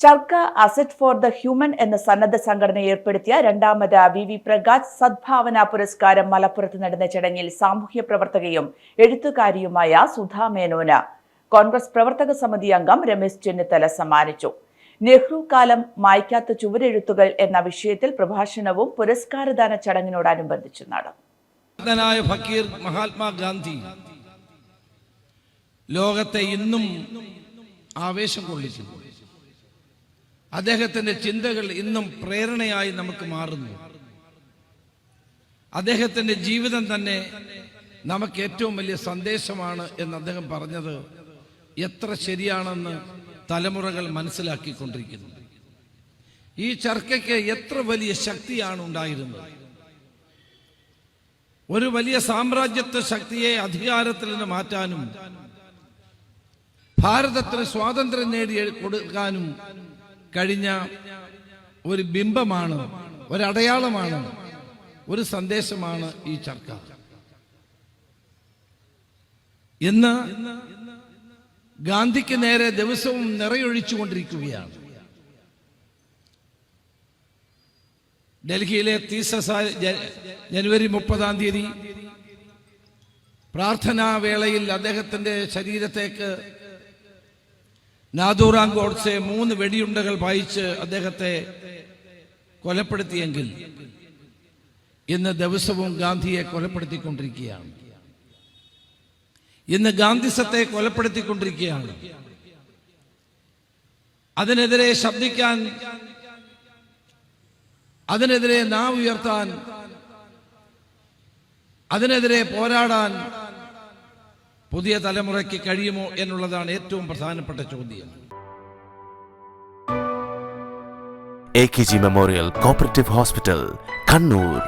Charkha asset for the human എന്ന സന്നദ്ധ സംഘടന ഏർപ്പെടുത്തിയ രണ്ടാമത് വി വി പ്രകാശ് സദ്ഭാവന പുരസ്കാരം മലപ്പുറത്ത് നടന്ന ചടങ്ങിൽ സാമൂഹ്യ പ്രവർത്തകയും എഴുത്തുകാരിയുമായ സുധാ മേനോന് കോൺഗ്രസ് പ്രവർത്തക സമിതി അംഗം രമേശ് ചെന്നിത്തല സമ്മാനിച്ചു. നെഹ്റു കാലം മായ്ക്കാത്ത ചുവരെഴുത്തുകൾ എന്ന വിഷയത്തിൽ പ്രഭാഷണവും പുരസ്കാരദാന ചടങ്ങിനോടനുബന്ധിച്ച് നടന്നു. ഫക്കീർ മഹാത്മാഗാന്ധി ലോകത്തെ ഇന്നും ആവേശം കൊള്ളിക്കുന്നു അദ്ദേഹത്തിന്റെ ചിന്തകൾ ഇന്നും പ്രേരണയായി നമുക്ക് മാറുന്നു. അദ്ദേഹത്തിന്റെ ജീവിതം തന്നെ നമുക്ക് ഏറ്റവും വലിയ സന്ദേശമാണ് എന്ന് അദ്ദേഹം പറഞ്ഞത്. എത്ര ശരിയാണെന്ന് തലമുറകൾ മനസ്സിലാക്കിക്കൊണ്ടിരിക്കുന്നു. ഈ ചർക്കയ്ക്ക് എത്ര വലിയ ശക്തിയാണ് ഉണ്ടായിരുന്നത്. ഒരു വലിയ സാമ്രാജ്യത്വ ശക്തിയെ അധികാരത്തിൽ നിന്ന് മാറ്റാനും ഭാരതത്തിന് സ്വാതന്ത്ര്യം നേടി കൊടുക്കാനും കഴിഞ്ഞ ഒരു ബിംബമാണ് ഒരടയാളമാണ് ഒരു സന്ദേശമാണ് ഈ ചർക്ക. ഇന്ന് ഗാന്ധിക്ക് നേരെ ദിവസവും നിറയൊഴിച്ചുകൊണ്ടിരിക്കുകയാണ്. ഡൽഹിയിലെ തീസസ ജനുവരി മുപ്പതാം തീയതി പ്രാർത്ഥനാ വേളയിൽ അദ്ദേഹത്തിന്റെ ശരീരത്തേക്ക് നാദൂറാം ഗോഡ്സെ മൂന്ന് വെടിയുണ്ടകൾ വായിച്ച് അദ്ദേഹത്തെ കൊലപ്പെടുത്തിയെങ്കിൽ ഇന്ന് ദിവസവും ഗാന്ധിയെ കൊലപ്പെടുത്തിക്കൊണ്ടിരിക്കുകയാണ്. ഇന്ന് ഗാന്ധിസത്തെ കൊലപ്പെടുത്തിക്കൊണ്ടിരിക്കുകയാണ്. അതിനെതിരെ ശബ്ദിക്കാൻ അതിനെതിരെ നാം ഉയർത്താൻ അതിനെതിരെ പോരാടാൻ പുതിയ തലമുറയ്ക്ക് കഴിയുമോ എന്നുള്ളതാണ് ഏറ്റവും പ്രധാനപ്പെട്ട ചോദ്യം. A K G memorial cooperative hospital Kannur